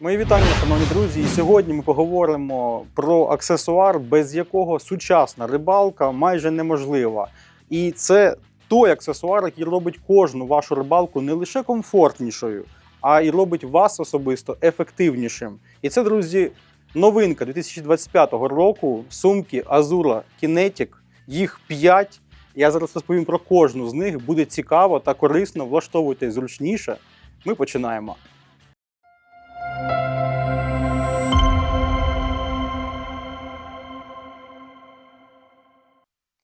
Мої вітання, шановні друзі. І сьогодні ми поговоримо про аксесуар, без якого сучасна рибалка майже неможлива. І це той аксесуар, який робить кожну вашу рибалку не лише комфортнішою, а й робить вас особисто ефективнішим. І це, друзі, новинка 2025 року. Сумки Azura Kinetic. Їх 5. Я зараз розповім про кожну з них. Буде цікаво та корисно. Влаштовуйте зручніше. Ми починаємо.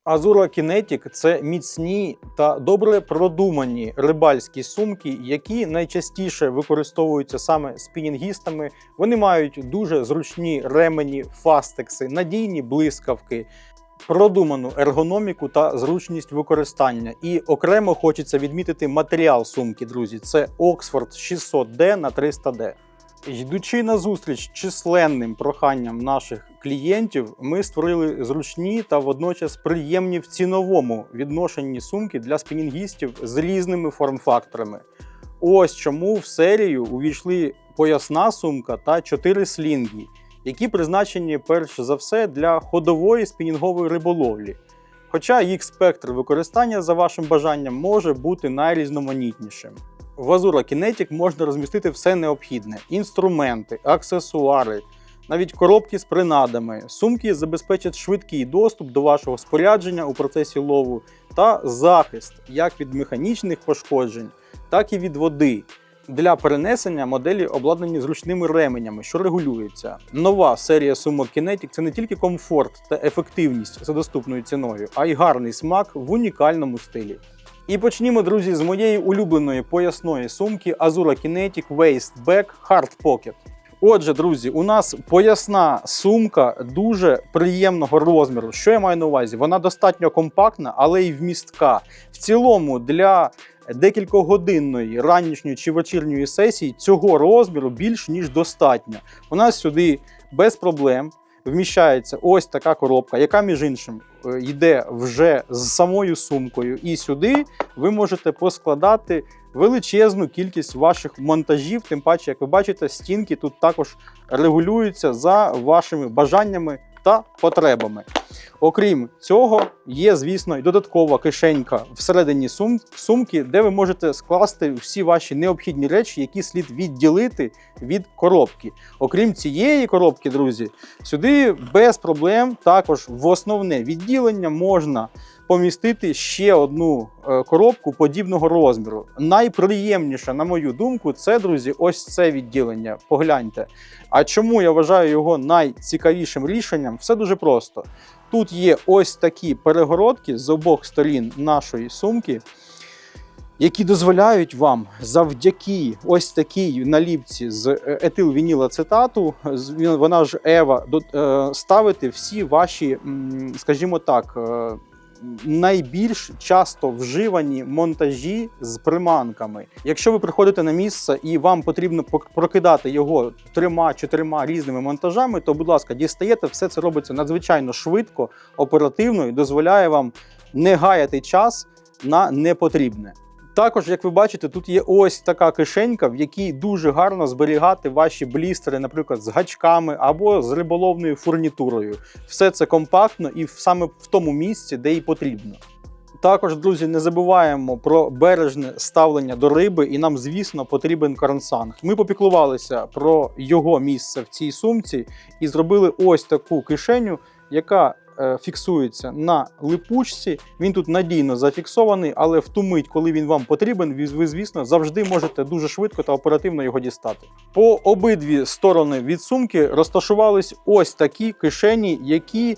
Azura Kinetic – це міцні та добре продумані рибальські сумки, які найчастіше використовуються саме спінінгістами. Вони мають дуже зручні ремені, фастекси, надійні блискавки, продуману ергономіку та зручність використання. І окремо хочеться відмітити матеріал сумки, друзі. Це Oxford 600D на 300D. Йдучи на зустріч численним проханням наших клієнтів, ми створили зручні та водночас приємні в ціновому відношенні сумки для спінінгістів з різними форм-факторами. Ось чому в серію увійшли поясна сумка та чотири слінги, які призначені перш за все для ходової спінінгової риболовлі. Хоча їх спектр використання за вашим бажанням може бути найрізноманітнішим. В Azura Kinetic можна розмістити все необхідне: інструменти, аксесуари, навіть коробки з принадами. Сумки забезпечать швидкий доступ до вашого спорядження у процесі лову та захист як від механічних пошкоджень, так і від води. Для перенесення моделі обладнані зручними ременями, що регулюються. Нова серія сумок Kinetic – це не тільки комфорт та ефективність за доступною ціною, а й гарний смак в унікальному стилі. І почнімо, друзі, з моєї улюбленої поясної сумки Azura Kinetic Waist Bag Hard Pocket. Отже, друзі, у нас поясна сумка дуже приємного розміру. Що я маю на увазі? Вона достатньо компактна, але й вмістка. В цілому для декількогодинної ранішньої чи вечірньої сесії цього розміру більш ніж достатньо. У нас сюди без проблем вміщається ось така коробка, яка, між іншим, е, йде вже з самою сумкою. І сюди ви можете поскладати величезну кількість ваших монтажів. Тим паче, як ви бачите, стінки тут також регулюються за вашими бажаннями та потребами. Окрім цього, є, звісно, і додаткова кишенька всередині сум- сумки, де ви можете скласти всі ваші необхідні речі, які слід відділити від коробки. Окрім цієї коробки, друзі, сюди без проблем також в основне відділення можна помістити ще одну е, коробку подібного розміру. Найприємніше, на мою думку, це, друзі, ось це відділення. Погляньте. А чому я вважаю його найцікавішим рішенням? Все дуже просто. Тут є ось такі перегородки з обох сторін нашої сумки, які дозволяють вам завдяки ось такій наліпці з е, етилвінілацетату, вона ж Ева, е, ставити всі ваші, скажімо так, найбільш часто вживані монтажі з приманками. Якщо ви приходите на місце і вам потрібно прокидати його трьома-чотирма різними монтажами, то, будь ласка, дістаєте, все це робиться надзвичайно швидко, оперативно і дозволяє вам не гаяти час на непотрібне. Також, як ви бачите, тут є ось така кишенька, в якій дуже гарно зберігати ваші блістери, наприклад, з гачками або з риболовною фурнітурою. Все це компактно і саме в тому місці, де і потрібно. Також, друзі, не забуваємо про бережне ставлення до риби, і нам, звісно, потрібен кронсанг. Ми попіклувалися про його місце в цій сумці і зробили ось таку кишеню, яка фіксується на липучці. Він тут надійно зафіксований, але в ту мить, коли він вам потрібен, ви, ви, звісно, завжди можете дуже швидко та оперативно його дістати. По обидві сторони від сумки розташувались ось такі кишені, які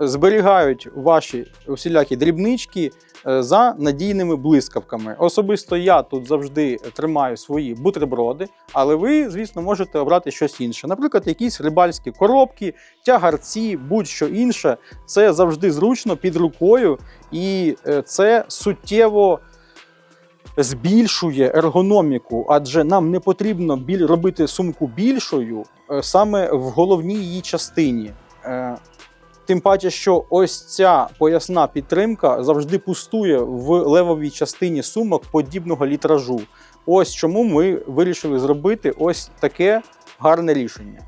зберігають ваші усілякі дрібнички е, за надійними блискавками. Особисто я тут завжди тримаю свої бутерброди, але ви, звісно, можете обрати щось інше. Наприклад, якісь рибальські коробки, тягарці, будь-що інше. Це завжди зручно під рукою, і е, це суттєво. Збільшує ергономіку, адже нам не потрібно біль робити сумку більшою е, саме в головній її частині. Тим паче, що ось ця поясна підтримка завжди пустує в левовій частині сумок подібного літражу. Ось чому ми вирішили зробити ось таке гарне рішення.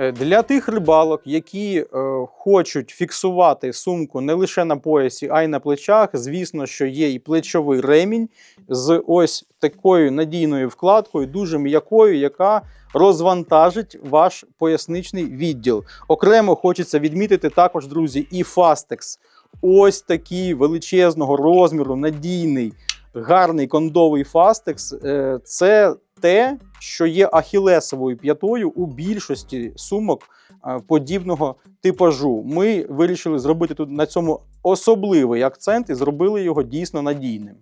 Е, Для тих рибалок, які е, хочуть фіксувати сумку не лише на поясі, а й на плечах, звісно, що є і плечовий ремінь з ось такою надійною вкладкою, дуже м'якою, яка розвантажить ваш поясничний відділ. Окремо хочеться відмітити також, друзі, і Fastex. Ось такий величезного розміру, надійний, гарний кондовий Fastex. Е, Це те, що є ахілесовою п'ятою у більшості сумок е, подібного типажу. Ми вирішили зробити тут на цьому особливий акцент і зробили його дійсно надійним.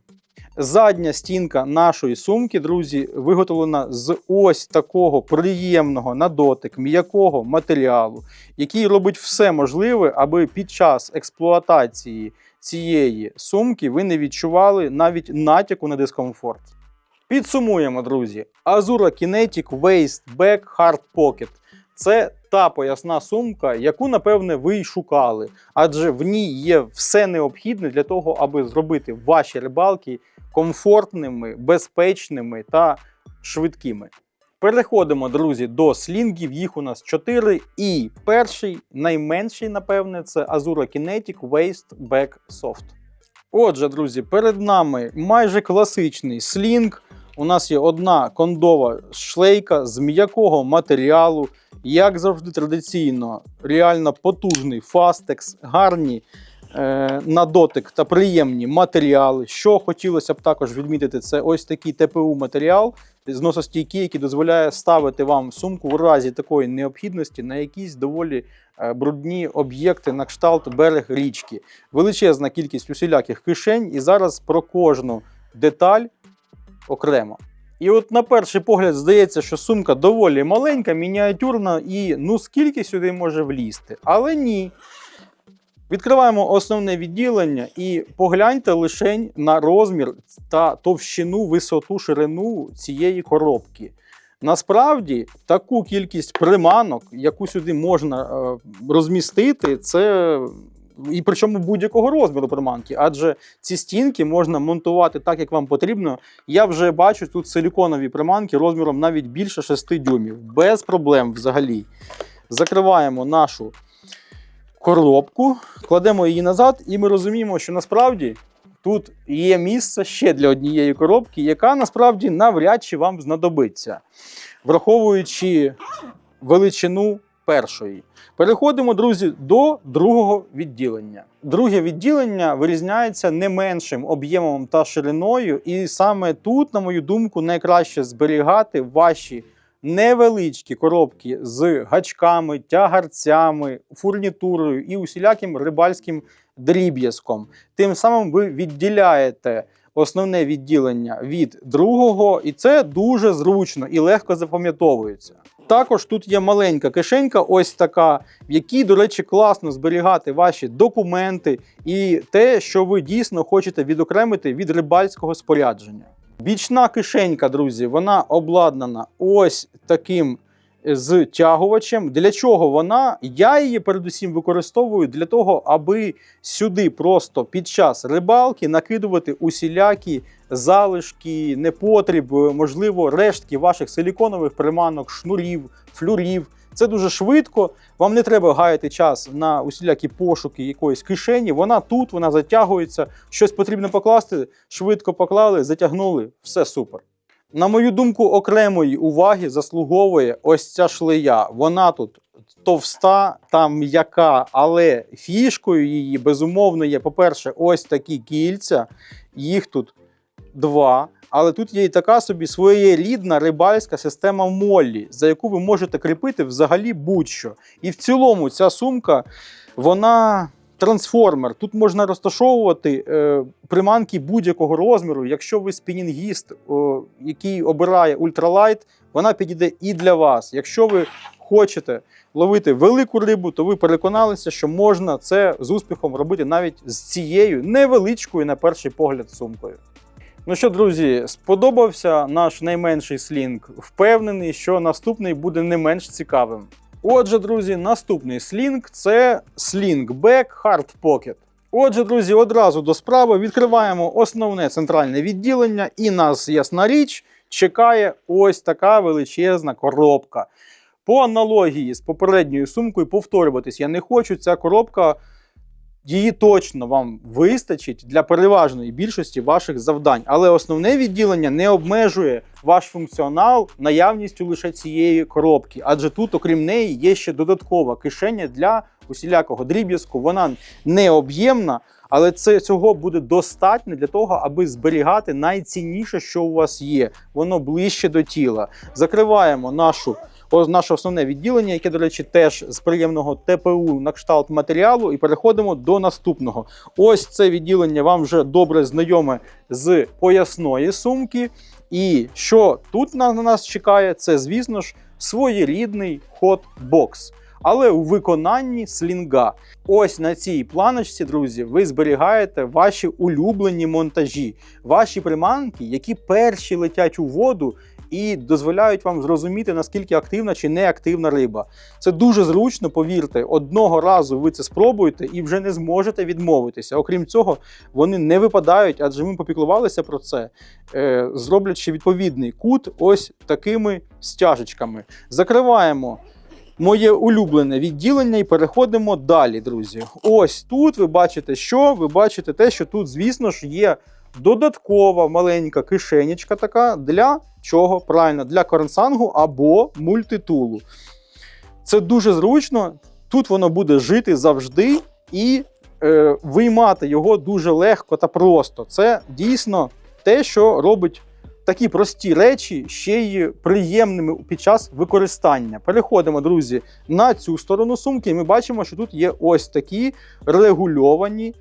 Задня стінка нашої сумки, друзі, виготовлена з ось такого приємного на дотик м'якого матеріалу, який робить все можливе, аби під час експлуатації цієї сумки ви не відчували навіть натяку на дискомфорт. Підсумуємо, друзі. Azura Kinetic Waist Bag Hard Pocket це та поясна сумка, яку, напевне, ви й шукали, адже в ній є все необхідне для того, аби зробити ваші рибалки комфортними, безпечними та швидкими. Переходимо, друзі, до слінгів. Їх у нас 4. І перший, найменший, напевне, це Azura Kinetic Waist Back Soft. Отже, друзі, перед нами майже класичний слінг. У нас є одна кондова шлейка з м'якого матеріалу. Як завжди, традиційно, реально потужний фастекс, гарні е, на дотик та приємні матеріали. Що хотілося б також відмітити, це ось такий ТПУ матеріал зносостійкий, який дозволяє ставити вам сумку у разі такої необхідності на якісь доволі е, брудні об'єкти на кшталт берег річки. Величезна кількість усіляких кишень, і зараз про кожну деталь окремо. І от на перший погляд здається, що сумка доволі маленька, мініатюрна і ну скільки сюди може влізти. Але ні. Відкриваємо основне відділення і погляньте лише на розмір та товщину, висоту, ширину цієї коробки. Насправді, таку кількість приманок, яку сюди можна е, розмістити, це і причому будь-якого розміру приманки, адже ці стінки можна монтувати так, як вам потрібно. Я вже бачу тут силіконові приманки розміром навіть більше 6 дюймів. Без проблем взагалі. Закриваємо нашу коробку, кладемо її назад, і ми розуміємо, що насправді тут є місце ще для однієї коробки, яка насправді навряд чи вам знадобиться, враховуючи величину першої. Переходимо, друзі, до другого відділення. Друге відділення вирізняється не меншим об'ємом та шириною, і саме тут, на мою думку, найкраще зберігати ваші невеличкі коробки з гачками, тягарцями, фурнітурою і усіляким рибальським дріб'язком. Тим самим ви відділяєте основне відділення від другого, і це дуже зручно і легко запам'ятовується. Також тут є маленька кишенька, ось така, в якій, до речі, класно зберігати ваші документи і те, що ви дійсно хочете відокремити від рибальського спорядження. Бічна кишенька, друзі, вона обладнана ось таким зтягувачем. Для чого вона? Я її передусім використовую для того, аби сюди просто під час рибалки накидувати усілякі залишки, непотріб, можливо, рештки ваших силіконових приманок, шнурів, флюрів. Це дуже швидко. Вам не треба гаяти час на усілякі пошуки якоїсь кишені. Вона тут, вона затягується. Щось потрібно покласти, швидко поклали, затягнули. Все супер. На мою думку, окремої уваги заслуговує ось ця шлея. Вона тут товста та м'яка, але фішкою її безумовно є, по-перше, ось такі кільця. Їх тут два. Але тут є і така собі своєрідна рибальська система Моллі, за яку ви можете кріпити взагалі будь-що. І в цілому ця сумка, вона трансформер. Тут можна розташовувати е, приманки будь-якого розміру. Якщо ви спінінгіст, о, який обирає ультралайт, вона підійде і для вас. Якщо ви хочете ловити велику рибу, то ви переконалися, що можна це з успіхом робити навіть з цією невеличкою, на перший погляд, сумкою. Ну що, друзі, сподобався наш найменший слінг. Впевнений, що наступний буде не менш цікавим. Отже, друзі, наступний слінг це слінгбек Hard Pocket. Отже, друзі, одразу до справи відкриваємо основне центральне відділення, і нас, ясна річ, чекає ось така величезна коробка. По аналогії з попередньою сумкою повторюватись я не хочу. Ця коробка її точно вам вистачить для переважної більшості ваших завдань. Але основне відділення не обмежує ваш функціонал наявністю лише цієї коробки, адже тут, окрім неї, є ще додаткова кишеня для усілякого дріб'язку. Вона не об'ємна, але це цього буде достатньо для того, аби зберігати найцінніше, що у вас є. Воно ближче до тіла. Закриваємо нашу. Наше основне відділення, яке, до речі, теж з приємного ТПУ на кшталт матеріалу, і переходимо до наступного. Ось це відділення вам вже добре знайоме з поясної сумки. І що тут на нас чекає, це, звісно ж, своєрідний хот-бокс. Але у виконанні слінга. Ось на цій планочці, друзі, ви зберігаєте ваші улюблені монтажі, ваші приманки, які перші летять у воду і дозволяють вам зрозуміти, наскільки активна чи неактивна риба. Це дуже зручно, повірте, одного разу ви це спробуєте і вже не зможете відмовитися. Окрім цього, вони не випадають, адже ми попіклувалися про це, е, зроблячи відповідний кут ось такими стяжечками. Закриваємо. Моє улюблене відділення і переходимо далі, друзі. Ось тут ви бачите, що ви бачите те, що тут, звісно ж, є додаткова маленька кишенечка така для чого? Правильно, для корнсангу або мультитулу. Це дуже зручно. Тут воно буде жити завжди і е, виймати його дуже легко та просто. Це дійсно те, що робить такі прості речі ще й приємними під час використання. Переходимо, друзі, на цю сторону сумки, і ми бачимо, що тут є ось такі регульовані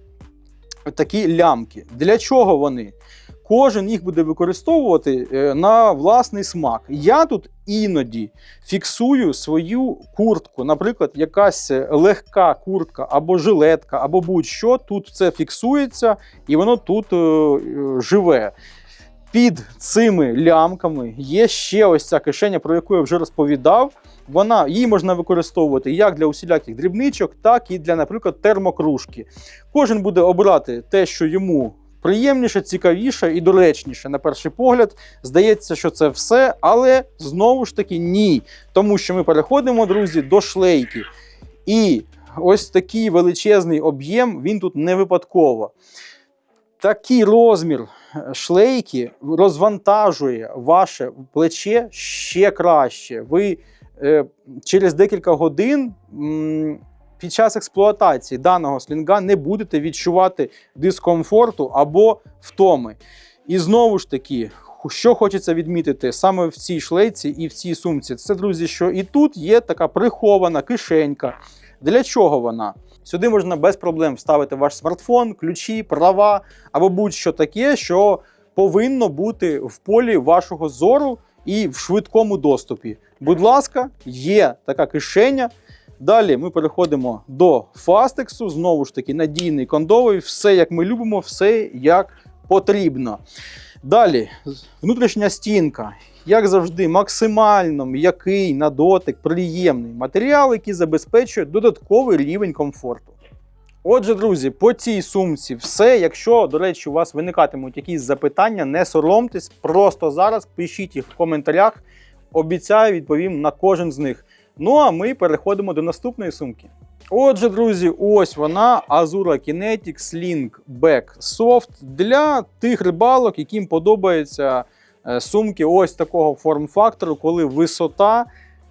такі лямки. Для чого вони? Кожен їх буде використовувати е, на власний смак. Я тут іноді фіксую свою куртку, наприклад, якась легка куртка або жилетка, або будь-що. Тут це фіксується і воно тут е, е, живе. Під цими лямками є ще ось ця кишеня, про яку я вже розповідав. Вона її можна використовувати як для усіляких дрібничок, так і для, наприклад, термокружки. Кожен буде обирати те, що йому приємніше, цікавіше і доречніше. На перший погляд, здається, що це все, але знову ж таки ні. Тому що ми переходимо, друзі, до шлейки. І ось такий величезний об'єм, він тут не випадково. Такий розмір шлейки розвантажує ваше плече ще краще. Ви е, через декілька годин під час експлуатації даного слінга не будете відчувати дискомфорту або втоми. І знову ж таки, що хочеться відмітити саме в цій шлейці і в цій сумці, це, друзі, що і тут є така прихована кишенька. Для чого вона? Сюди можна без проблем вставити ваш смартфон, ключі, права або будь-що таке, що повинно бути в полі вашого зору і в швидкому доступі. Будь ласка, є така кишеня. Далі ми переходимо до фастексу. Знову ж таки, надійний кондовий, все як ми любимо, все як потрібно. Далі, внутрішня стінка. Як завжди, максимально м'який на дотик, приємний матеріал, який забезпечує додатковий рівень комфорту. Отже, друзі, по цій сумці все. Якщо, до речі, у вас виникатимуть якісь запитання, не соромтесь, просто зараз пишіть їх в коментарях. Обіцяю, відповім на кожен з них. Ну а ми переходимо до наступної сумки. Отже, друзі, ось вона Azura Kinetic Sling Back Soft для тих рибалок, яким подобаються е, сумки ось такого форм-фактору, коли висота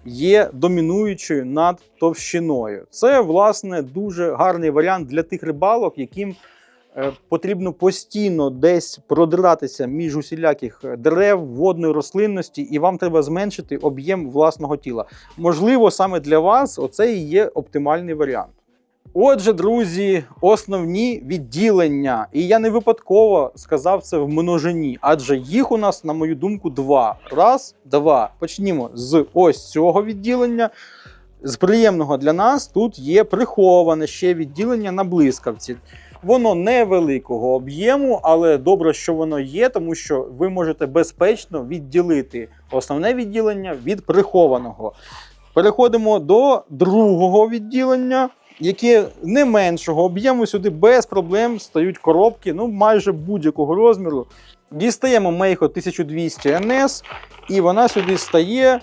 є домінуючою над товщиною. Це, власне, дуже гарний варіант для тих рибалок, яким е, потрібно постійно десь продиратися між усіляких дерев, водної рослинності, і вам треба зменшити об'єм власного тіла. Можливо, саме для вас оце і є оптимальний варіант. Отже, друзі, основні відділення. І я не випадково сказав це в множині, адже їх у нас, на мою думку, два. Раз, два. Почнімо з ось цього відділення. З приємного для нас тут є приховане ще відділення на блискавці. Воно невеликого об'єму, але добре, що воно є, тому що ви можете безпечно відділити основне відділення від прихованого. Переходимо до другого відділення, яке не меншого об'єму. Сюди без проблем стають коробки, ну майже будь-якого розміру. Дістаємо Мейхо 1200 NS, і вона сюди стає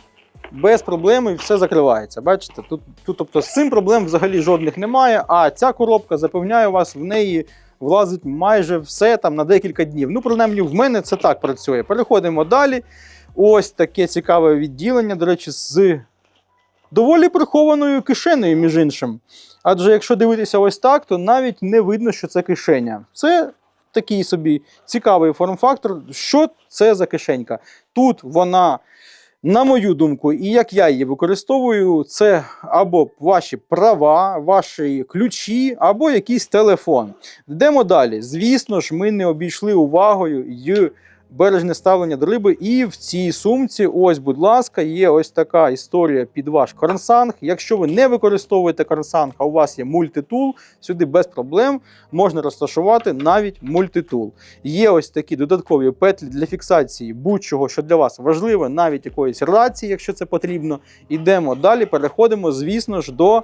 без проблем і все закривається. Бачите, тут, тут тобто, з цим проблем взагалі жодних немає. А ця коробка, запевняю вас, в неї влазить майже все там на декілька днів. Ну, принаймні, в мене це так працює. Переходимо далі. Ось таке цікаве відділення, до речі, з доволі прихованою кишенею, між іншим. Адже якщо дивитися ось так, то навіть не видно, що це кишеня. Це такий собі цікавий форм-фактор. Що це за кишенька? Тут вона, на мою думку, і як я її використовую, це або ваші права, ваші ключі, або якийсь телефон. Йдемо далі. Звісно ж, ми не обійшли увагою бережне ставлення до риби. І в цій сумці, ось, будь ласка, є ось така історія під ваш корнсанг. Якщо ви не використовуєте корнсанг, а у вас є мультитул, сюди без проблем можна розташувати навіть мультитул. Є ось такі додаткові петлі для фіксації будь-чого, що для вас важливо, навіть якоїсь рації, якщо це потрібно. Ідемо далі, переходимо, звісно ж, до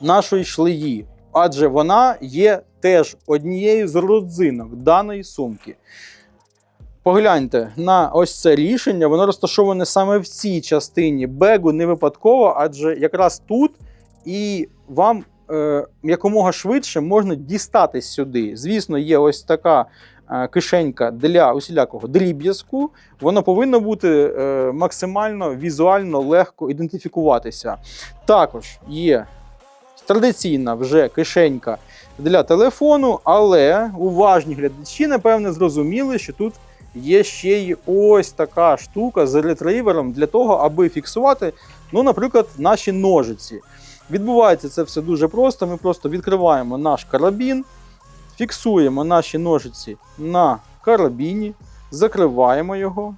нашої шлеї. Адже вона є теж однією з родзинок даної сумки. Погляньте на ось це рішення, воно розташоване саме в цій частині бегу не випадково, адже якраз тут і вам е, якомога швидше можна дістатись сюди. Звісно, є ось така е, кишенька для усілякого дріб'язку. Воно повинно бути е, максимально візуально легко ідентифікуватися. Також є традиційна вже кишенька для телефону, але уважні глядачі, напевне, зрозуміли, що тут є ще й ось така штука з ретривером для того, аби фіксувати, ну, наприклад, наші ножиці. Відбувається це все дуже просто. Ми просто відкриваємо наш карабін, фіксуємо наші ножиці на карабіні, закриваємо його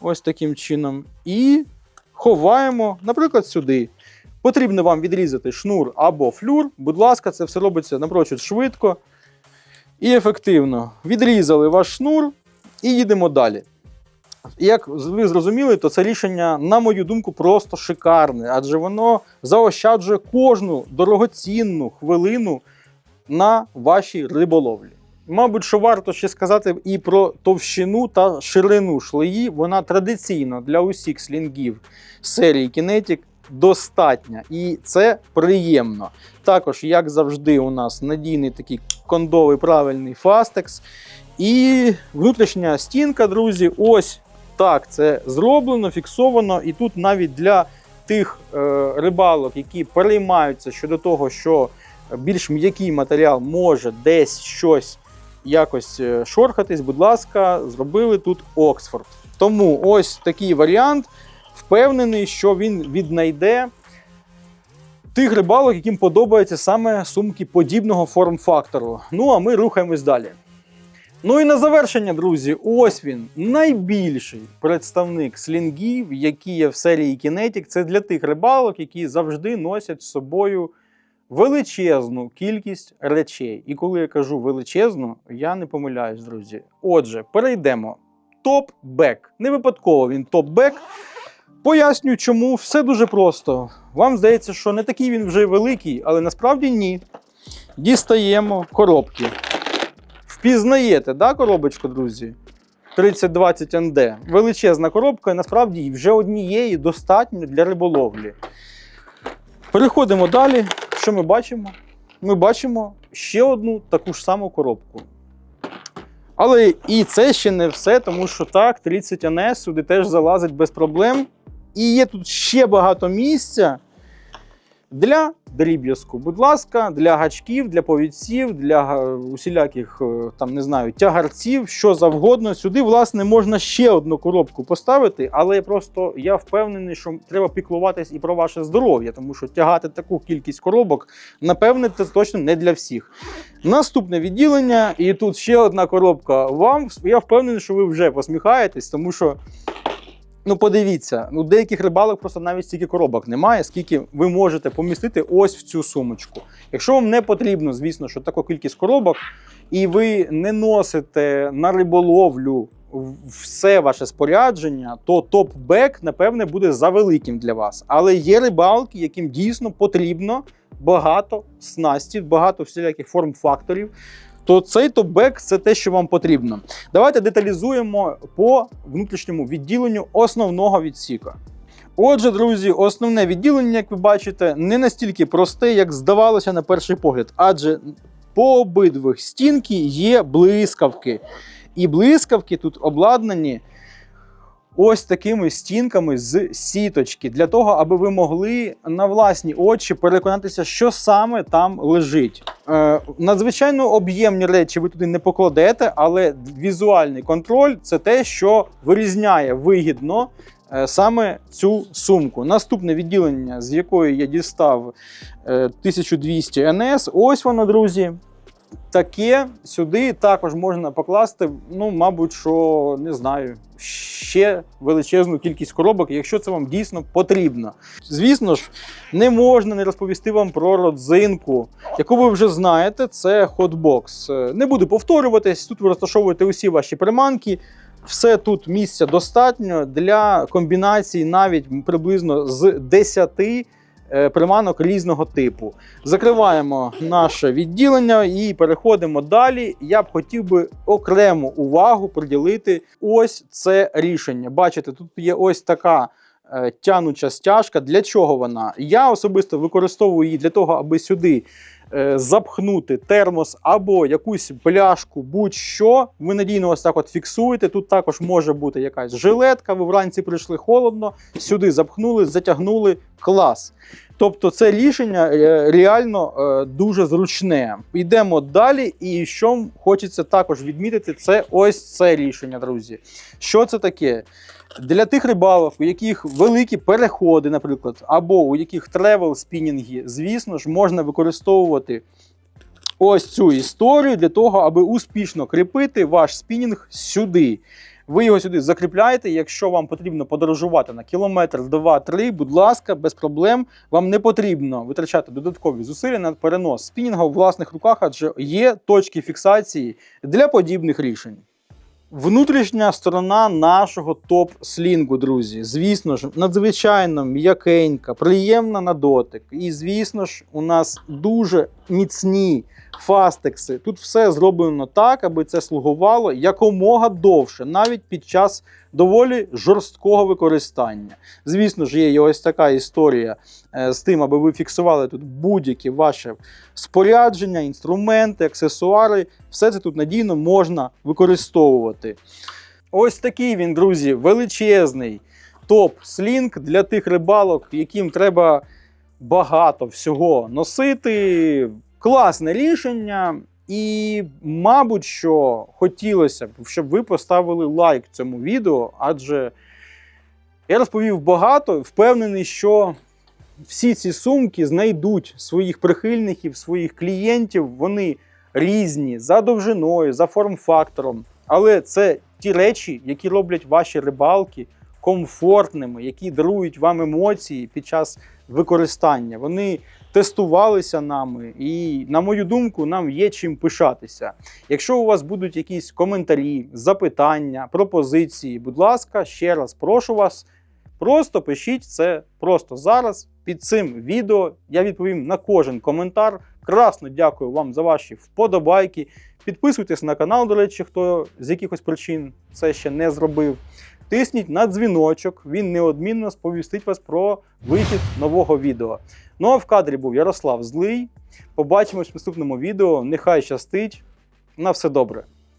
ось таким чином і ховаємо, наприклад, сюди. Потрібно вам відрізати шнур або флюр. Будь ласка, це все робиться напрочуд швидко і ефективно. Відрізали ваш шнур і їдемо далі. Як ви зрозуміли, то це рішення, на мою думку, просто шикарне, адже воно заощаджує кожну дорогоцінну хвилину на вашій риболовлі. Мабуть, що варто ще сказати і про товщину та ширину шлеї. Вона традиційно для усіх слінгів серії Kinetic достатня, і це приємно. Також, як завжди, у нас надійний такий кондовий правильний фастекс. І внутрішня стінка, друзі, ось так це зроблено, фіксовано. І тут навіть для тих е, рибалок, які переймаються щодо того, що більш м'який матеріал може десь щось якось е, шорхатись, будь ласка, зробили тут Оксфорд. Тому ось такий варіант. Впевнений, що він віднайде тих рибалок, яким подобаються саме сумки подібного форм-фактору. Ну а ми рухаємось далі. Ну і на завершення, друзі, ось він найбільший представник слінгів, які є в серії Kinetic. Це для тих рибалок, які завжди носять з собою величезну кількість речей. І коли я кажу величезну, я не помиляюсь, друзі. Отже, перейдемо. Топ-бек. Не випадково він топ-бек. Поясню, чому все дуже просто. Вам здається, що не такий він вже великий, але насправді ні. Дістаємо коробки. Впізнаєте, да, коробочку, друзі? 3020 НД. Величезна коробка, і насправді вже однієї достатньо для риболовлі. Переходимо далі. Що ми бачимо? Ми бачимо ще одну таку ж саму коробку. Але і це ще не все, тому що так, 30 НС сюди теж залазить без проблем. І є тут ще багато місця для дріб'язку. Будь ласка, для гачків, для повідців, для усіляких е, там не знаю, тягарців, що завгодно. Сюди, власне, можна ще одну коробку поставити, але просто я впевнений, що треба піклуватись і про ваше здоров'я, тому що тягати таку кількість коробок, напевне, це точно не для всіх. Наступне відділення, і тут ще одна коробка. Вам я впевнений, що ви вже посміхаєтесь, тому що. Ну, подивіться, у деяких рибалок просто навіть стільки коробок немає, скільки ви можете помістити ось в цю сумочку. Якщо вам не потрібно, звісно, що таку кількість коробок, і ви не носите на риболовлю все ваше спорядження, то топ-бек, напевне, буде завеликим для вас. Але є рибалки, яким дійсно потрібно багато снастів, багато всіляких форм-факторів. То цей топбек це те, що вам потрібно. Давайте деталізуємо по внутрішньому відділенню основного відсіка. Отже, друзі, основне відділення, як ви бачите, не настільки просте, як здавалося на перший погляд, адже по обидвих стінки є блискавки. І блискавки тут обладнані ось такими стінками з сіточки, для того, аби ви могли на власні очі переконатися, що саме там лежить. Е, надзвичайно об'ємні речі ви туди не покладете, але візуальний контроль це те, що вирізняє вигідно е, саме цю сумку. Наступне відділення, з якої я дістав е, 1200 NS, ось воно, друзі. Таке сюди також можна покласти, ну, мабуть, що не знаю, ще величезну кількість коробок, якщо це вам дійсно потрібно. Звісно ж, не можна не розповісти вам про родзинку, яку ви вже знаєте, це хотбокс. Не буду повторюватись, тут ви розташовуєте усі ваші приманки. Все тут місця достатньо для комбінації навіть приблизно з 10 е, приманок різного типу. Закриваємо наше відділення і переходимо далі. Я б хотів би окрему увагу приділити ось це рішення. Бачите, тут є ось така е, тянуча стяжка. Для чого вона? Я особисто використовую її для того, аби сюди е, запхнути термос або якусь пляшку, будь-що. Ви надійно ось так от фіксуєте. Тут також може бути якась жилетка. Ви вранці прийшли холодно, сюди запхнули, затягнули клас. Тобто це рішення е, реально е, дуже зручне. Йдемо далі, і що хочеться також відмітити, це ось це рішення, друзі. Що це таке? Для тих рибалок, у яких великі переходи, наприклад, або у яких тревел спінінги, звісно ж, можна використовувати ось цю історію для того, аби успішно кріпити ваш спінінг сюди. Ви його сюди закріпляєте. Якщо вам потрібно подорожувати на кілометр, два-три, будь ласка, без проблем. Вам не потрібно витрачати додаткові зусилля на перенос спінінга у власних руках, адже є точки фіксації для подібних рішень. Внутрішня сторона нашого топ-слінгу, друзі. Звісно ж, надзвичайно м'якенька, приємна на дотик. І, звісно ж, у нас дуже міцні фастекси. Тут все зроблено так, аби це слугувало якомога довше, навіть під час доволі жорсткого використання. Звісно ж, є ось така історія е, з тим, аби ви фіксували тут будь-які ваші спорядження, інструменти, аксесуари. Все це тут надійно можна використовувати. Ось такий він, друзі, величезний топ-слінг для тих рибалок, яким треба багато всього носити. Класне рішення. І, мабуть, що хотілося б, щоб ви поставили лайк цьому відео, адже я розповів багато, впевнений, що всі ці сумки знайдуть своїх прихильників, своїх клієнтів. Вони різні за довжиною, за форм-фактором. Але це ті речі, які роблять ваші рибалки комфортними, які дарують вам емоції під час використання. Вони тестувалися нами, і, на мою думку, нам є чим пишатися. Якщо у вас будуть якісь коментарі, запитання, пропозиції, будь ласка, ще раз прошу вас. Просто пишіть це просто зараз під цим відео. Я відповім на кожен коментар. Красно дякую вам за ваші вподобайки. Підписуйтесь на канал, до речі, хто з якихось причин це ще не зробив. Тисніть на дзвіночок, він неодмінно сповістить вас про вихід нового відео. Ну а в кадрі був Ярослав Злий. Побачимось в наступному відео. Нехай щастить. На все добре.